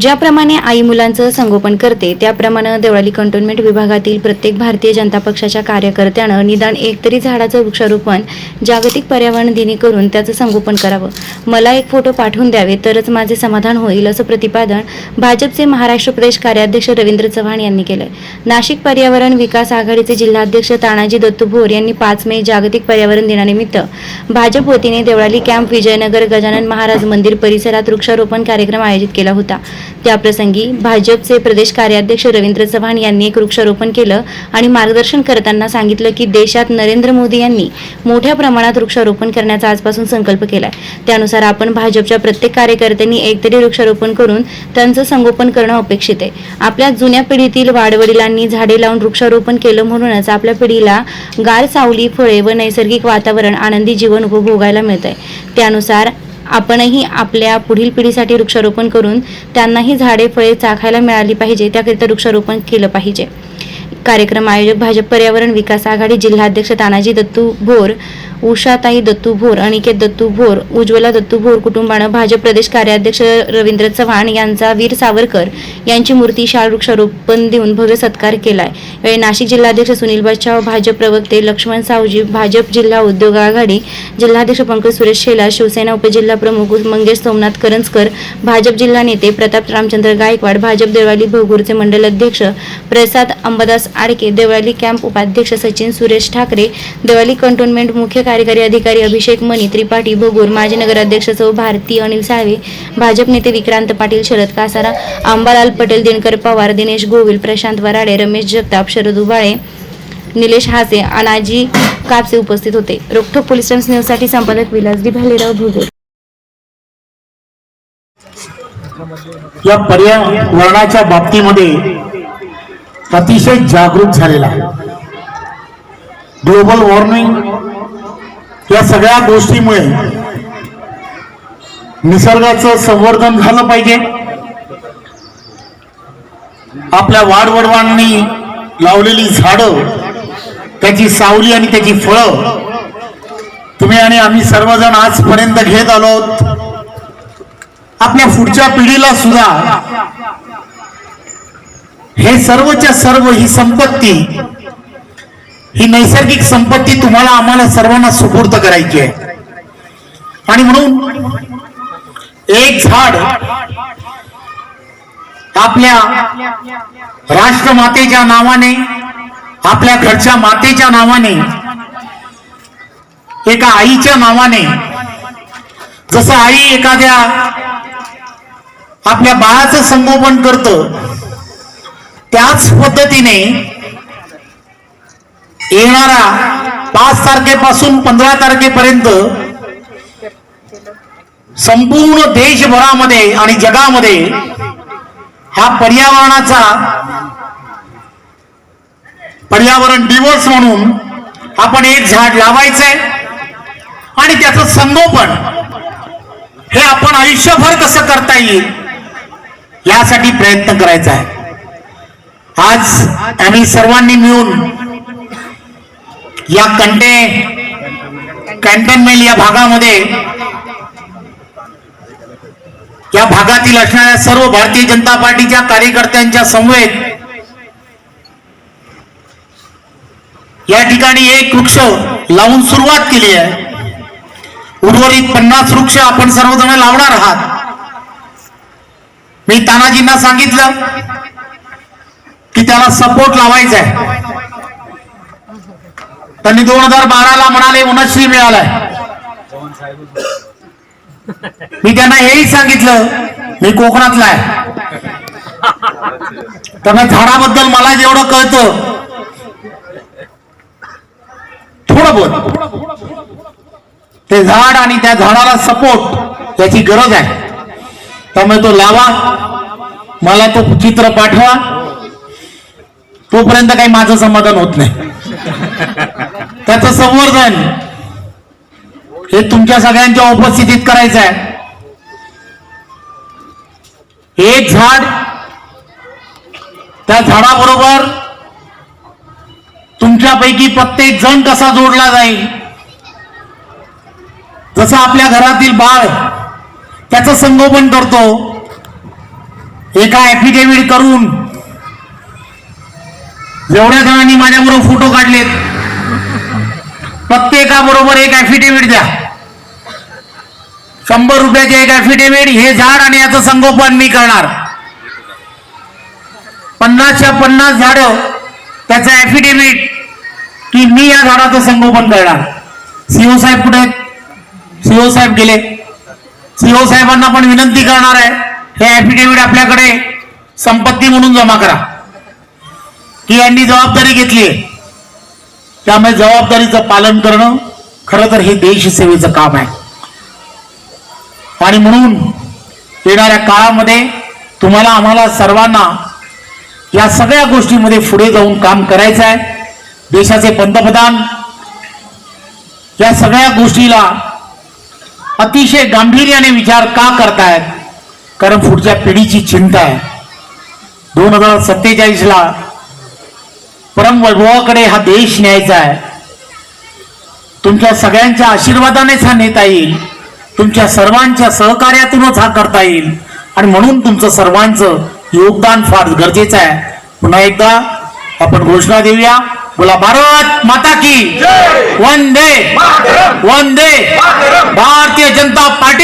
ज्याप्रमाणे आई मुलांचं संगोपन करते त्याप्रमाणे देवळाली कंटोन्मेंट विभागातील प्रत्येक भारतीय जनता पक्षाच्या कार्यकर्त्यानं निदान एक तरी झाडाचं वृक्षारोपण जागतिक पर्यावरण दिनी करून त्याचं संगोपन करावं. मला एक फोटो पाठवून द्यावे तरच माझे समाधान होईल असं प्रतिपादन भाजपचे महाराष्ट्र प्रदेश कार्याध्यक्ष रवींद्र चव्हाण यांनी केलंय. नाशिक पर्यावरण विकास आघाडीचे जिल्हाध्यक्ष तानाजी दत्तू भोर यांनी पाच मे जागतिक पर्यावरण दिनानिमित्त भाजप वतीने देवळाली कॅम्प विजयनगर गजानन महाराज मंदिर परिसरात वृक्षारोपण कार्यक्रम आयोजित केला होता. त्याप्रसंगी भाजपचे प्रदेश कार्याध्यक्ष रवींद्र चव्हाण यांनी एक वृक्षारोपण केलं आणि मार्गदर्शन करताना सांगितलं की देशात नरेंद्र मोदी यांनी मोठ्या प्रमाणात वृक्षारोपण करण्याचा आजपासून संकल्प केलाय. त्यानुसार आपण भाजपच्या प्रत्येक कार्यकर्त्यांनी एकतरी वृक्षारोपण करून त्यांचं संगोपन करणं अपेक्षित आहे. आपल्या जुन्या पिढीतील वाडवडिलांनी झाडे लावून वृक्षारोपण केलं म्हणूनच आपल्या पिढीला गार सावली फळे व नैसर्गिक वातावरण आनंदी जीवन उपभोगायला मिळतंय. त्यानुसार आपणही आपल्या पुढील पिढीसाठी वृक्षारोपण करून त्यांनाही झाडे फळे चाखायला मिळाली पाहिजे. त्याकरिता वृक्षारोपण केलं पाहिजे. कार्यक्रम आयोजक भाजप पर्यावरण विकास आघाडी जिल्हाध्यक्ष तानाजी दत्तू भोर उषाताई दत्तू भोर अनिकेत दत्तू भोर उज्ज्वला दत्तू भोर कुटुंबानं भाजप प्रदेश कार्याध्यक्ष रवींद्र चव्हाण यांचा वीर सावरकर यांची मूर्ती शाल वृक्षारोपण देऊन भव्य सत्कार केलाय. यावेळी नाशिक जिल्हाध्यक्ष सुनील बच्चाव भाजप प्रवक्ते लक्ष्मण सावजी भाजप जिल्हा उद्योग आघाडी जिल्हाध्यक्ष पंकज सुरेश शेला शिवसेना उपजिल्हा प्रमुख मंगेश सोमनाथ करंजकर भाजप जिल्हा नेते प्रताप रामचंद्र गायकवाड भाजप देवाली भोगूरचे मंडल अध्यक्ष प्रसाद अंबादास आडके देवळाली कॅम्प उपाध्यक्ष सचिन सुरेश ठाकरे देवळाली कंटोनमेंट मुख्य कार्यकारी अधिकारी अभिषेक मणी त्रिपाठी भोगूर माजी नगराध्यक्ष सौ भारती अनिल साळवे भाजप नेते विक्रांत पाटील शरद कासारा अंबालाल पटेल दिनकर पवार दिनेश गोविल प्रशांत वराडे रमेश जगताप शरद उबाळे निलेश हासे अनाजी कापसे उपस्थित होते. रोखोक पोलीस टाइम्स न्यूजसाठी संपादक विलास डी भालेराव भोगूर. या पर्यावरणाच्या बाबतीमध्ये अतिशय जागरूक झालेला आहे. ग्लोबल वॉर्मिंग या सगळ्या गोष्टीमुळे निसर्गाचं संवर्धन झालं पाहिजे. आपल्या वाडवडवांनी लावलेली झाडं त्याची सावली आणि त्याची फळं तुम्ही आणि आम्ही सर्वजण आजपर्यंत घेत आलो आहोत आपल्या पुढच्या पिढीला सुद्धा हे सर्वच्या सर्व ही संपत्ती ही नैसर्गिक संपत्ती तुम्हाला आम्हाला सर्वांना सुपूर्त करायची आहे. आणि म्हणून एक झाड आपल्या राष्ट्रमातेच्या नावाने आपल्या घरच्या मातेच्या नावाने एका आईच्या नावाने जसं आई एखाद्या आपल्या बाळाचं संगोपन करतं त्याच पद्धतीने येणारा पाच तारखेपासून पंधरा तारखेपर्यंत संपूर्ण देशभरामध्ये आणि जगामध्ये हा पर्यावरणाचा पर्यावरण दिवस म्हणून आपण एक झाड लावायचंय आणि त्याचं संगोपन हे आपण आयुष्यभर कसं करता येईल यासाठी प्रयत्न करायचा आहे. आज आम्ही सर्वांनी मिळून या कंटे कॅन्टोनमेंट या भागामध्ये या भागातील असणाऱ्या सर्व भारतीय जनता पार्टीच्या कार्यकर्त्यांच्या समवेत या ठिकाणी एक वृक्ष लावून सुरुवात केली आहे. उर्वरित पन्नास वृक्ष आपण सर्वजण लावणार आहात. मी तानाजींना सांगितलं की त्याला सपोर्ट लावायचा आहे त्यांनी दोन हजार बाराला म्हणाले वनश्री मिळालाय. मी त्यांना हेही सांगितलं मी कोकणातला आहे. त्यामुळे झाडाबद्दल मला जेवढं कळतं थोडं बोल. ते झाड आणि त्या झाडाला सपोर्ट याची गरज आहे. त्यामुळे तो लावा मला तो चित्र पाठवा. तोपर्यंत काही माझं समाधान होत नाही. त्याचं संवर्धन हे तुमच्या सगळ्यांच्या उपस्थितीत करायचं आहे. एक झाड त्या झाडाबरोबर तुमच्यापैकी प्रत्येक जण कसा जोडला जाईल जसं आपल्या घरातील बाळ त्याचं संगोपन करतो एका ऍफिडेव्हिट करून जेवढ्या जणांनी माझ्याबरोबर फोटो काढलेत प्रत्येकाबरोबर एक ऍफिडेव्हिट द्या. शंभर रुपयाचे एक ऍफिडेव्हिट हे झाड आणि याचं संगोपन मी करणार. पन्नासच्या पन्नास झाड त्याचं ऍफिडेव्हिट की मी या झाडाचं संगोपन करणार. सीओ साहेब कुठे आहेत? सीओ साहेब गेले. सीओ साहेबांना पण विनंती करणार आहे हे ऍफिडेव्हिट आपल्याकडे संपत्ती म्हणून जमा करा. की यांनी जबाबदारी घेतली आहे. त्यामुळे जबाबदारीचं पालन करणं खरं तर हे देशसेवेचं काम आहे. आणि म्हणून येणाऱ्या काळामध्ये तुम्हाला आम्हाला सर्वांना या सगळ्या गोष्टीमध्ये पुढे जाऊन काम करायचं आहे. देशाचे पंतप्रधान या सगळ्या गोष्टीला अतिशय गांभीर्याने विचार का करतायत? कारण पुढच्या पिढीची चिंता आहे. दोन हजार सत्तेचाळीसला परम वैभवाकडे हा देश न्यायचा आहे. तुमच्या सगळ्यांच्या आशीर्वादानेच हा नेता येईल. तुमच्या सर्वांच्या सहकार्यातूनच हा करता येईल. आणि म्हणून तुमचं सर्वांचं योगदान फार गरजेचं आहे. पुन्हा एकदा आपण घोषणा देऊया. बोला भारत माता की वंदे! वंदे! भारतीय जनता पार्टी!